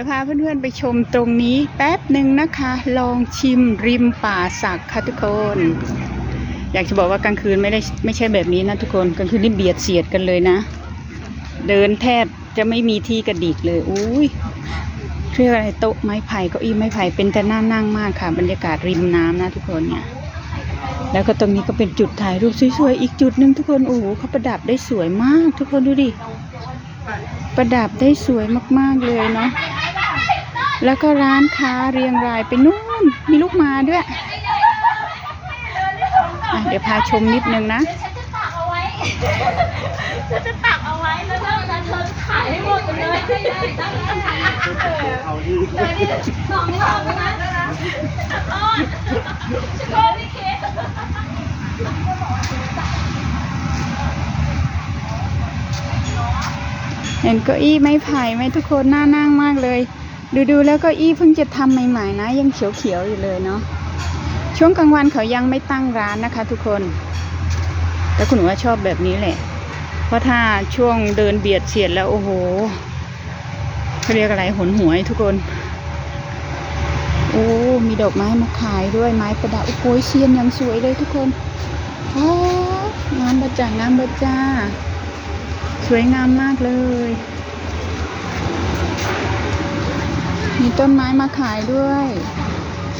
จะพาเพื่อนๆไปชมตรงนี้แป๊บหนึ่งนะคะ ลองชิมริมป่าสักค่ะทุกคน อยากจะบอกว่ากลางคืนไม่ได้ไม่ใช่แบบนี้นะทุกคนกลางคืนนี่เบียดเสียดกันเลยนะ เดินแทบจะไม่มีที่กระดิกเลยอุ้ยเรียกอะไรโต๊ะไม้ไผ่เก้าอี้ไม้ไผ่เป็นแต่น่านั่งมากค่ะ บรรยากาศริมน้ำนะทุกคนเนี่ยแล้วก็ตรงนี้ก็เป็นจุดถ่ายรูปสวยๆอีกจุดหนึ่งทุกคนโอ้โหเขาประดับได้สวยมาก ทุกคนดูดิประดับได้สวยมากๆเลยเนาะ แล้วก็ร้านค้าเรียงรายไปนู่น มีลูกมาด้วย เดี๋ยวพาชมนิดนึงนะฉันจะตักเอาไว้แล้วก็จะเธอขายให้หมดเลยได้ได้ตั้งขายเออเดี๋ยวสองรอบแล้วนะอ้อนชอบพี่เคสเห็นเก้าอี้ไม้ไผ่ไหมทุกคนน่านั่งมากเลย ดูดูๆแล้วก็อี้เพิ่งจะทำใหม่ๆนะ ยังเขียวๆอยู่เลยเนาะช่วงกลางวันเขายังไม่ตั้งร้านนะคะ ทุกคน แต่คุณหนูว่าชอบแบบนี้แหละ เพราะถ้าช่วงเดินเบียดเสียดแล้วโอ้โหเขาเรียกอะไรหนหวยทุกคน โอ้ มีดอกไม้มาขายด้วยไม้ประดับโอ้โหเซียนยังสวยเลยทุกคนว้างามบัจจางามบัจจาสวยงามมากเลย มีต้นไม้มาขายด้วย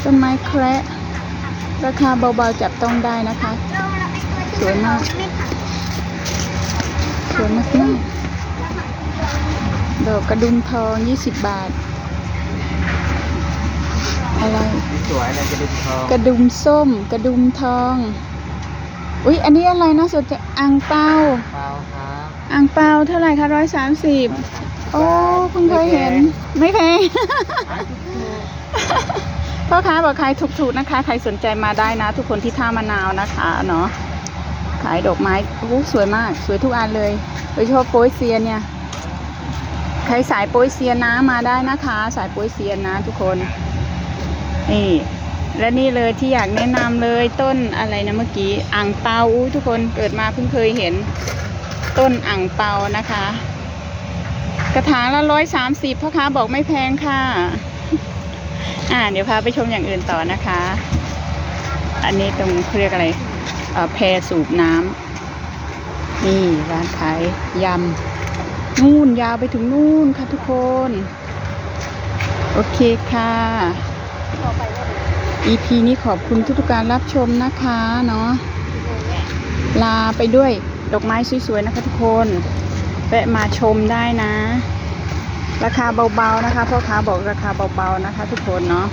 ต้นไม้แคระราคาเบาๆจับต้องได้นะคะ สวยมาก สวยมากมากๆดอกกระดุมทอง 20 บาท อะไร สวยเลยจะดูทอง กระดุมส้ม กระดุมทอง อุ๊ย อันนี้อะไรนะสนใจอ่างเปาเปล่าครับ อ่างเปาเท่าไหร่คะร้อยสามสิบโอ้เพิ่งเคยเห็น ไม่แพงพ่อค้าบอกขายถูกๆนะคะ ใครสนใจมาได้นะ ทุกคนที่ท่ามะนาวนะคะเนาะขายดอกไม้โอ้โหสวยมาก สวยทุกอันเลยโดยเฉพาะโปยเซียนเนี่ย ใครสายโปยเซียนนะมาได้นะคะ สายโปยเซียนนะ ทุกคนนี่และนี่เลยที่อยากแนะนำเลยต้นอะไรนะเมื่อกี้อ่างเปาอู้ทุกคนเกิดมาเพิ่งเคยเห็น ต้นอ่างเปานะคะ กระถางละร้อยสามสิบพ่อค้าบอกไม่แพงค่ะ อ่า เดี๋ยวพาไปชมอย่างอื่นต่อนะคะ อันนี้ตรงเรียกอะไรเอ่อแพรสูบน้ำนี่ร้านขายยำนู่นยาวไปถึงนู่นค่ะทุกคน โอเคค่ะ EP นี้ขอบคุณทุกการรับชมนะคะเนาะลาไปด้วย ดอกไม้สวยๆนะคะทุกคนแวะมาชมได้นะ ราคาเบาๆนะคะพ่อค้าบอกราคาเบาๆนะคะ ทุกคนเนาะ